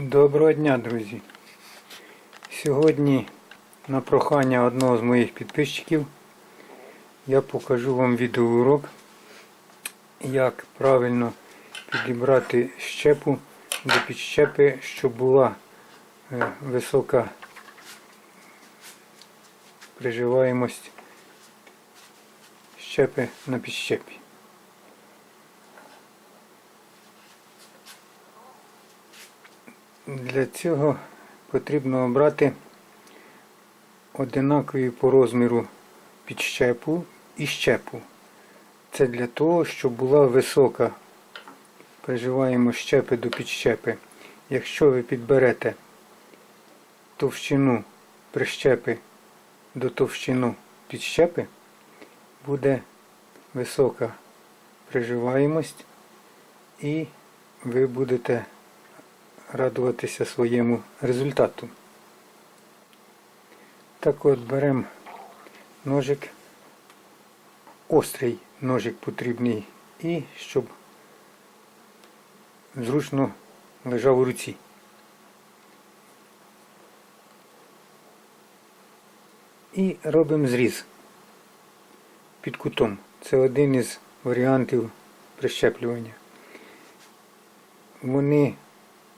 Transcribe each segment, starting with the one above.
Доброго дня, друзі! Сьогодні на прохання одного з моїх підписчиків я покажу вам відеоурок, як правильно підібрати щепу до підщепи, щоб була е, висока приживаємость щепи на підщепі. Для цього потрібно обрати одинакові по розміру підщепу і щепу. Це для того, щоб була висока приживаємо щепи до підщепи. Якщо ви підберете товщину прищепи до товщину підщепи, буде висока приживаємость і ви будете радуватися своєму результату. Так от беремо ножик, острий ножик потрібний і щоб зручно лежав у руці. І робимо зріз під кутом. Це один із варіантів прищеплювання. Вони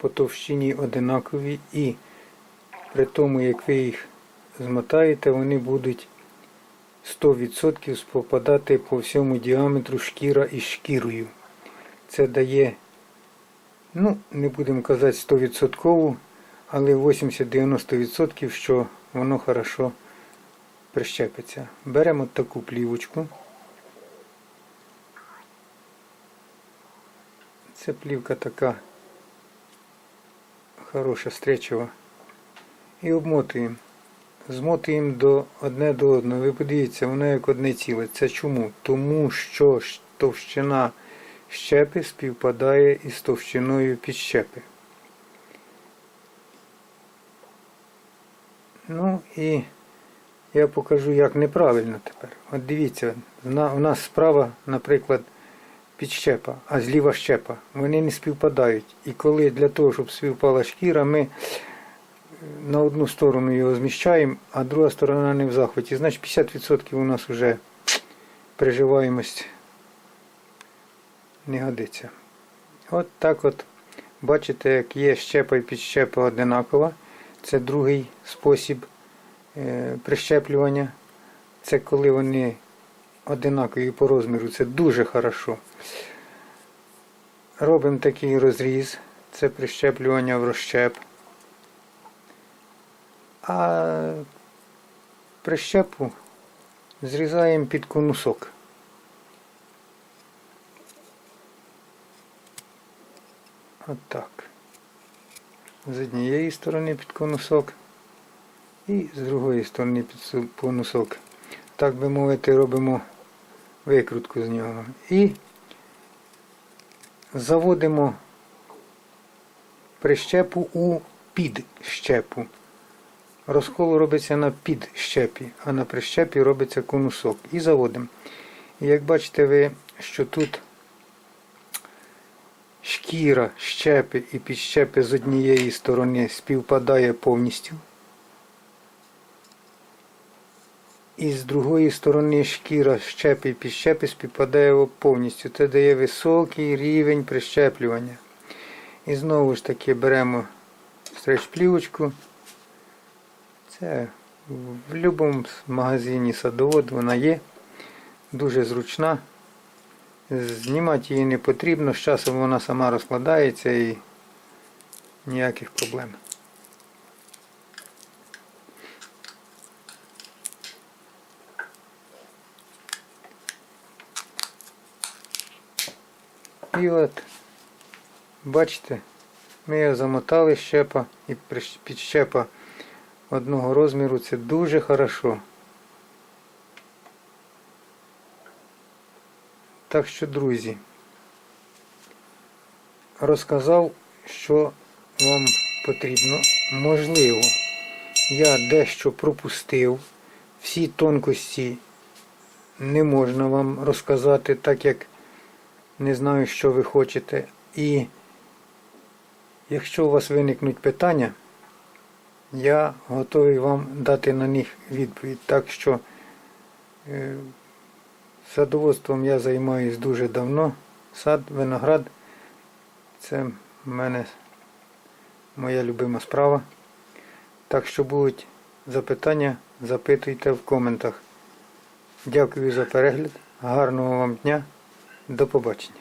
по товщині одинакові і при тому, як ви їх змотаєте, вони будуть 100% спопадати по всьому діаметру шкіра із шкірою. Це дає, ну, не будемо казати 100%, але 80-90%, що воно хорошо прищепиться. Беремо таку плівочку. Це плівка така хороша стречова. І обмотуємо. Змотуємо до одне до одного. Ви подивіться, воно як одне ціле. Це чому? Тому що товщина щепи співпадає із товщиною підщепи. Ну і я покажу, як неправильно тепер. От дивіться, у нас справа, наприклад, підщепа, а зліва щепа. Вони не співпадають. І коли для того, щоб співпала шкіра, ми на одну сторону його зміщаємо, а друга сторона не в захваті. Значить 50% у нас вже приживаємость не годиться. От так от. Бачите, як є щепа і підщепа одинакова. Це другий спосіб е, прищеплювання. Це коли вони одинакові по розміру, це дуже хорошо. Робимо такий розріз, це прищеплювання в розщеп. А прищепу зрізаємо під конусок. Отак. З однієї сторони під конусок і з другої сторони під конусок. Так би мовити, робимо викрутку з нього. І заводимо прищепу у підщепу. Розкол робиться на підщепі, а на прищепі робиться конусок. І заводимо. І як бачите ви, що тут шкіра щепи і підщепи з однієї сторони співпадає повністю. І з другої сторони шкіра щепи і підщепи співпадає повністю. Це дає високий рівень прищеплювання. І знову ж таки беремо стреч-плівочку. Це в будь-якому магазині садовод вона є. Дуже зручна. Знімати її не потрібно, з часом вона сама розкладається і ніяких проблем. І бачите, ми його замотали щепа і підщепа одного розміру. Це дуже хорошо. Так що, друзі, розказав, що вам потрібно. Можливо, я дещо пропустив. Всі тонкості не можна вам розказати, так як не знаю, що ви хочете. І Якщо у вас виникнуть питання, я готовий вам дати на них відповідь. Так що е, садоводством я займаюсь дуже давно. Сад, виноград це в мене моя любима справа. Так що будуть запитання, запитуйте в коментах. Дякую за перегляд. Гарного вам дня. До побачення.